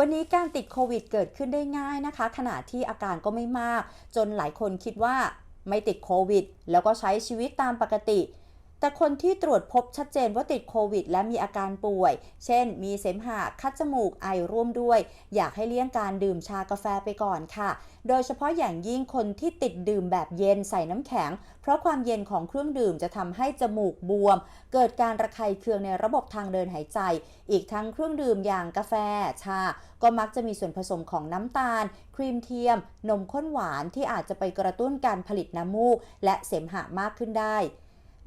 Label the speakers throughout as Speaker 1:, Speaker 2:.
Speaker 1: วันนี้การติดโควิดเกิดขึ้นได้ง่ายนะคะ ขณะที่อาการก็ไม่มาก จนหลายคนคิดว่าไม่ติดโควิด แล้วก็ใช้ชีวิตตามปกติ แต่คนที่ตรวจพบชัดเจนว่าติดโควิด และมีอาการป่วย เช่น มีเสมหะ คัดจมูก ไอร่วมด้วย อยากให้เลี่ยงการดื่มชากาแฟไปก่อนค่ะ โดยเฉพาะอย่างยิ่งคนที่ติดดื่มแบบเย็นใส่น้ำแข็ง เพราะความเย็นของเครื่องดื่มจะทำให้จมูกบวม เกิดการระคายเคืองในระบบทางเดินหายใจ อีกทั้งเครื่องดื่มอย่างกาแฟ ชา ก็มักจะมีส่วนผสมของน้ำตาล ครีมเทียม นมข้นหวานที่อาจจะไปกระตุ้นการผลิตน้ำมูก และเสมหะมากขึ้นได้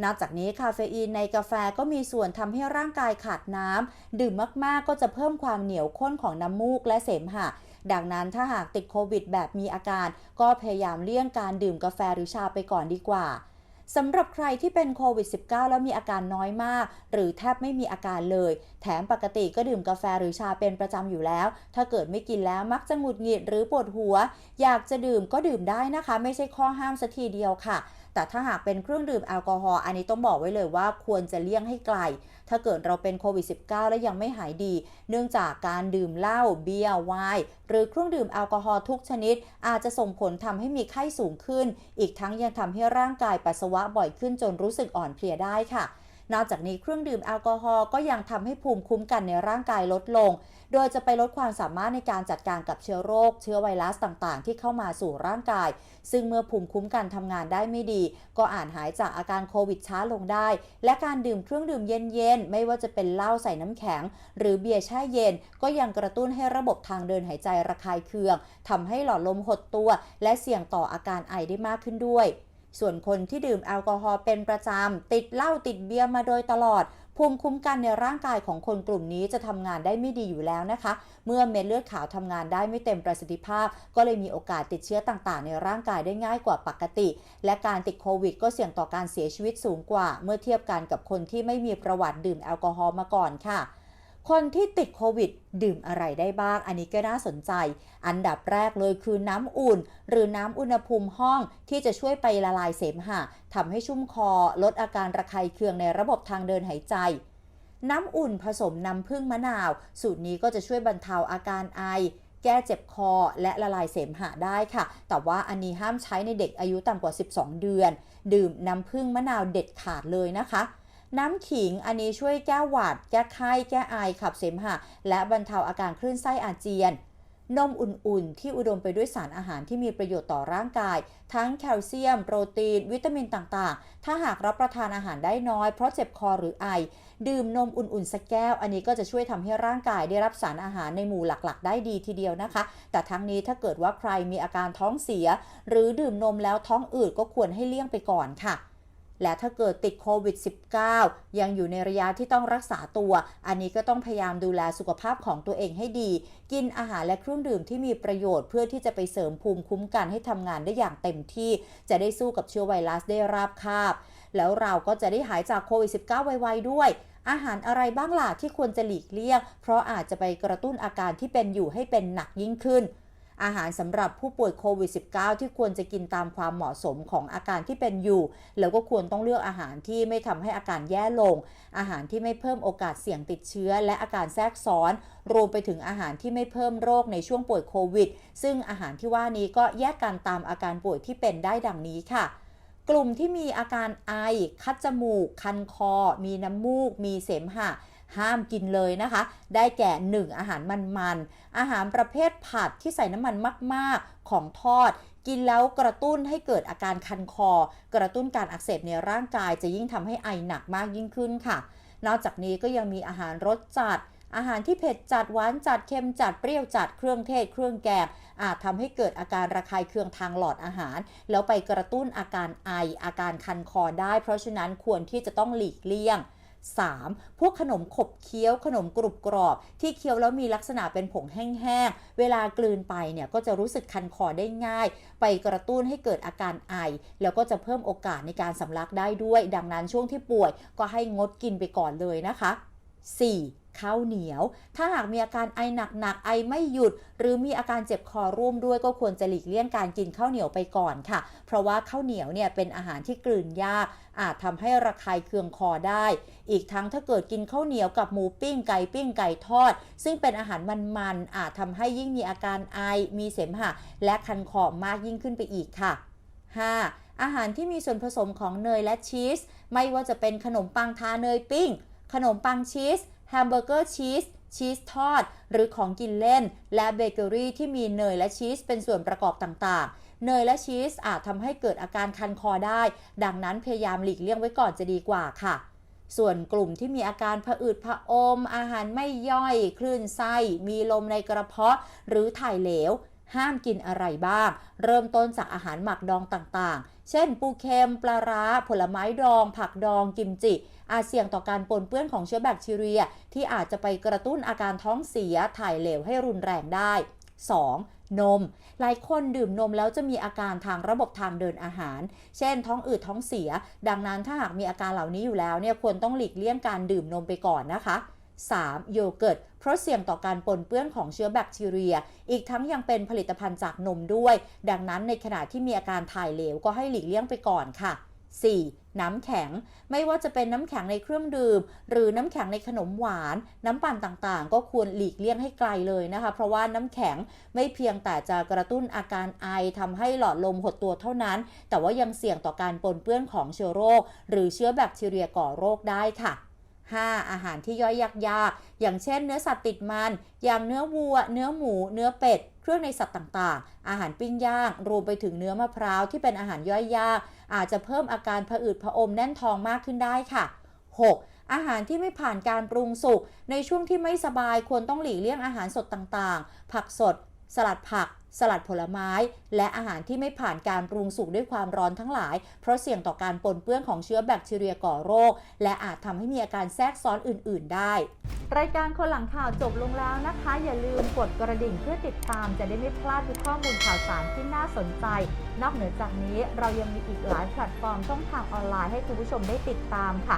Speaker 1: นอกจากนี้คาเฟอีนในกาแฟก็มีส่วนทำให้ร่างกายขาดน้ำดื่มมากๆ ก็จะเพิ่มความเหนียวข้นของน้ำมูกและเสมหะดังนั้นถ้าหากติดโควิดแบบมีอาการ ก็พยายามเลี่ยงการดื่มกาแฟหรือชาไปก่อนดีกว่าสำหรับใครที่เป็นโควิด -19 แล้วมีอาการน้อยมาก หรือแทบไม่มีอาการเลย แถมปกติก็ดื่มกาแฟหรือชาเป็นประจำอยู่แล้ว ถ้าเกิดไม่กินแล้วมักจะหงุดหงิดหรือปวดหัว อยากจะดื่มก็ดื่มได้นะคะ ไม่ใช่ข้อห้ามสัทีเดียวค่ะ แต่ถ้าหากเป็นเครื่องดื่มแอลกอฮอล์อันนี้ต้องบอกไว้เลยว่าควรจะเลี่ยงให้ไกล ถ้าเกิดเราเป็นโควิด -19 และยังไม่หายดี เนื่องจากการดื่มเหล้าเบียร์ไวน์หรือเครื่องดื่มแอลกอฮอล์ทุกชนิด อาจจะส่งผลทำให้มีไข้สูงขึ้น อีกทั้งยังทำให้ร่างกายปัสสาวะบ่อยขึ้นจนรู้สึกอ่อนเพลียได้ค่ะ นอกจากนี้เครื่องดื่มแอลกอฮอล์ก็ยังทำให้ภูมิคุ้มกันในร่างกายลดลง โดยจะไปลดความสามารถในการจัดการกับเชื้อโรค เชื้อไวรัสต่างๆ ที่เข้ามาสู่ร่างกาย ซึ่งเมื่อภูมิคุ้มกันทำงานได้ไม่ดี ก็อาจหายจากอาการโควิดช้าลงได้ และการดื่มเครื่องดื่มเย็นๆ ไม่ว่าจะเป็นเหล้าใส่น้ำแข็ง หรือเบียร์แช่เย็น ก็ยังกระตุ้นให้ระบบทางเดินหายใจระคายเคืองทำให้หลอดลมหดตัว และเสี่ยงต่ออาการไอได้มากขึ้นด้วย ส่วนคนที่ดื่มแอลกอฮอล์เป็นประจำ ติดเหล้าติดเบียร์มาโดยตลอด ภูมิคุ้มกันในร่างกายของคนกลุ่มนี้จะทำงานได้ไม่ดีอยู่แล้วนะคะ เมื่อเม็ดเลือดขาวทำงานได้ไม่เต็มประสิทธิภาพ ก็เลยมีโอกาสติดเชื้อต่างๆ ในร่างกายได้ง่ายกว่าปกติ และการติดโควิด ก็เสี่ยงต่อการเสียชีวิตสูงกว่า เมื่อเทียบกันกับคนที่ไม่มีประวัติดื่มแอลกอฮอล์มาก่อนค่ะ คนที่ติดโควิด ดื่มอะไรได้บ้าง อันนี้ก็น่าสนใจ อันดับแรกเลยคือน้ำอุ่น หรือน้ำอุณหภูมิห้องที่จะช่วยไปละลายเสมหะทำให้ชุ่มคอ ลดอาการระคายเคืองในระบบทางเดินหายใจน้ำอุ่นผสมน้ำผึ้งมะนาว สูตรนี้ก็จะช่วยบรรเทาอาการไอ แก้เจ็บคอและละลายเสมหะได้ค่ะ แต่ว่าอันนี้ห้ามใช้ในเด็กอายุต่ำกว่า 12 เดือน ดื่มน้ำผึ้งมะนาวเด็ดขาดเลยนะคะ น้ำขิงอันนี้ช่วยแก้หวัด แก้ไข้แก้ไอขับเสมหะ และบรรเทาอาการคลื่นไส้อาเจียน นมอุ่นๆ ที่อุดมไปด้วยสารอาหารที่มีประโยชน์ต่อร่างกาย ทั้งแคลเซียม โปรตีน วิตามินต่างๆ ถ้าหากรับประทานอาหารได้น้อย เพราะเจ็บคอหรือไอ ดื่มนมอุ่นๆ สักแก้ว อันนี้ก็จะช่วยทำให้ร่างกายได้รับสารอาหารในหมู่หลักๆ ได้ดีทีเดียวนะคะ แต่ทั้งนี้ถ้าเกิดว่าใครมีอาการท้องเสีย หรือดื่มนมแล้วท้องอืดก็ควรให้เลี่ยงไปก่อนค่ะ และถ้าเกิดติดโควิด -19 ยังอยู่ในระยะที่ต้องรักษาตัว อันนี้ก็ต้องพยายามดูแลสุขภาพของตัวเองให้ดี กินอาหารและเครื่องดื่มที่มีประโยชน์เพื่อที่จะไปเสริมภูมิคุ้มกันให้ทำงานได้อย่างเต็มที่ จะได้สู้กับเชื้อไวรัสได้ราบคาบ แล้วเราก็จะได้หายจากโควิด -19 ไวๆด้วยอาหารอะไรบ้างล่ะที่ควรจะหลีกเลี่ยง เพราะอาจจะไปกระตุ้นอาการที่เป็นอยู่ให้เป็นหนักยิ่งขึ้น อาหารสำหรับผู้ป่วยโควิด -19 ที่ควรจะกินตามความเหมาะสมของอาการที่เป็นอยู่ แล้วก็ควรต้องเลือกอาหารที่ไม่ทำให้อาการแย่ลง อาหารที่ไม่เพิ่มโอกาสเสี่ยงติดเชื้อ และอาการแทรกซ้อน รวมไปถึงอาหารที่ไม่เพิ่มโรคในช่วงป่วยโควิด ซึ่งอาหารที่ว่านี้ก็แยกกันตามอาการป่วยที่เป็นได้ดังนี้ค่ะกลุ่มที่มีอาการไอ คัดจมูก คันคอ มีน้ำมูก มีเสมหะ ห้ามกินเลยนะคะ ได้แก่ 1. อาหารมันๆ อาหารประเภทผัดที่ใส่น้ำมันมากๆของทอด กินแล้วกระตุ้นให้เกิดอาการคันคอ กระตุ้นการอักเสบในร่างกายจะยิ่งทำให้ไอหนักมากยิ่งขึ้นค่ะ นอกจากนี้ก็ยังมีอาหารรสจัดอาหารที่เผ็ดจัดหวานจัดเค็มจัดเปรี้ยวจัดเครื่องเทศเครื่องแกงอาจทำให้เกิดอาการระคายเคืองทางหลอดอาหาร แล้วไปกระตุ้นอาการไออาการคันคอได้ เพราะฉะนั้นควรที่จะต้องหลีกเลี่ยง 3. พวกขนมขบเคี้ยว ขนมกรุบกรอบ ที่เคี้ยวแล้วมีลักษณะเป็นผงแห้งๆ เวลากลืนไปเนี่ยก็จะรู้สึกคันคอได้ง่าย ไปกระตุ้นให้เกิดอาการไอ แล้วก็จะเพิ่มโอกาสในการสำลักได้ด้วย ดังนั้นช่วงที่ป่วยก็ให้งดกินไปก่อนเลยนะคะ 4. ข้าวเหนียว ถ้าหากมีอาการไอหนักๆ ไอไม่หยุด หรือมีอาการเจ็บคอร่วมด้วยก็ควรจะหลีกเลี่ยงการกินข้าวเหนียวไปก่อนค่ะ เพราะว่าข้าวเหนียวเนี่ยเป็นอาหารที่กลืนยาก อาจทำให้ระคายเคืองคอได้ อีกทั้งถ้าเกิดกินข้าวเหนียวกับหมูปิ้งไก่ปิ้งไก่ทอด ซึ่งเป็นอาหารมันๆ อาจทำให้ยิ่งมีอาการไอ มีเสมหะ และคันคอมากยิ่งขึ้นไปอีกค่ะ 5. อาหารที่มีส่วนผสมของเนยและชีส ไม่ว่าจะเป็นขนมปังทาเนยปิ้ง ขนมปังชีส แฮมเบอร์เกอร์ชีสชีสทอด หรือของกินเล่น และเบเกอรี่ที่มีเนยและชีสเป็นส่วนประกอบต่างๆ เนยและชีสอาจทำให้เกิดอาการคันคอได้ ดังนั้นพยายามหลีกเลี่ยงไว้ก่อนจะดีกว่าค่ะ ส่วนกลุ่มที่มีอาการผะอืดผะอม อาหารไม่ย่อย คลื่นไส้ มีลมในกระเพาะ หรือถ่ายเหลว ห้ามกินอะไรบ้าง เริ่มต้นจากอาหารหมักดองต่างๆ เช่น ปูเค็ม ปลาร้า ผลไม้ดอง ผักดองกิมจิ อาจเสี่ยงต่อการปนเปื้อนของเชื้อแบคทีเรีย ที่อาจจะไปกระตุ้นอาการท้องเสียถ่ายเหลวให้รุนแรงได้ 2. นม หลายคนดื่มนมแล้วจะมีอาการทางระบบทางเดินอาหาร เช่น ท้องอืดท้องเสีย ดังนั้นถ้าหากมีอาการเหล่านี้อยู่แล้วเนี่ยควรต้องหลีกเลี่ยงการดื่มนมไปก่อนนะคะ 3. โยเกิร์ต เพราะเสี่ยงต่อการปนเปื้อนของเชื้อแบคทีเรีย อีกทั้งยังเป็นผลิตภัณฑ์จากนมด้วย ดังนั้นในขณะที่มีอาการถ่ายเหลวก็ให้หลีกเลี่ยงไปก่อนค่ะ 4. น้ำแข็ง ไม่ว่าจะเป็นน้ำแข็งในเครื่องดื่ม หรือน้ำแข็งในขนมหวาน น้ำปั่นต่างๆ ก็ควรหลีกเลี่ยงให้ไกลเลยนะคะ เพราะว่าน้ำแข็งไม่เพียงแต่จะกระตุ้นอาการไอทำให้หลอดลมหดตัวเท่านั้น แต่ว่ายังเสี่ยงต่อการปนเปื้อนของเชื้อโรค หรือเชื้อแบคทีเรียก่อโรคได้ค่ะ 5. อาหารที่ย่อยยากๆ อย่างเช่นเนื้อสัตว์ติดมัน อย่างเนื้อวัว เนื้อหมู เนื้อเป็ด เครื่องในสัตว์ต่างๆ อาหารปิ้งย่าง รวมไปถึงเนื้อมะพร้าวที่เป็นอาหารย่อยยาก อาจจะเพิ่มอาการผะอืดผะอมแน่นท้องมากขึ้นได้ค่ะ 6. อาหารที่ไม่ผ่านการปรุงสุก ในช่วงที่ไม่สบายควรต้องหลีกเลี่ยงอาหารสดต่างๆ ผักสด สลัดผัก สลัดผลไม้ และอาหารที่ไม่ผ่านการปรุงสุกด้วยความร้อนทั้งหลาย เพราะเสี่ยงต่อการปนเปื้อนของเชื้อแบคทีเรียก่อโรค และอาจทำให้มีอาการแทรกซ้อนอื่น ๆ ได้ รายการคนหลังข่าวจบลงแล้วนะคะ อย่าลืมกดกระดิ่งเพื่อติดตามจะได้ไม่พลาดทุกข้อมูลข่าวสารที่น่าสนใจ นอกเหนือจากนี้เรายังมีอีกหลายแพลตฟอร์มช่องทางออนไลน์ให้คุณผู้ชมได้ติดตามค่ะ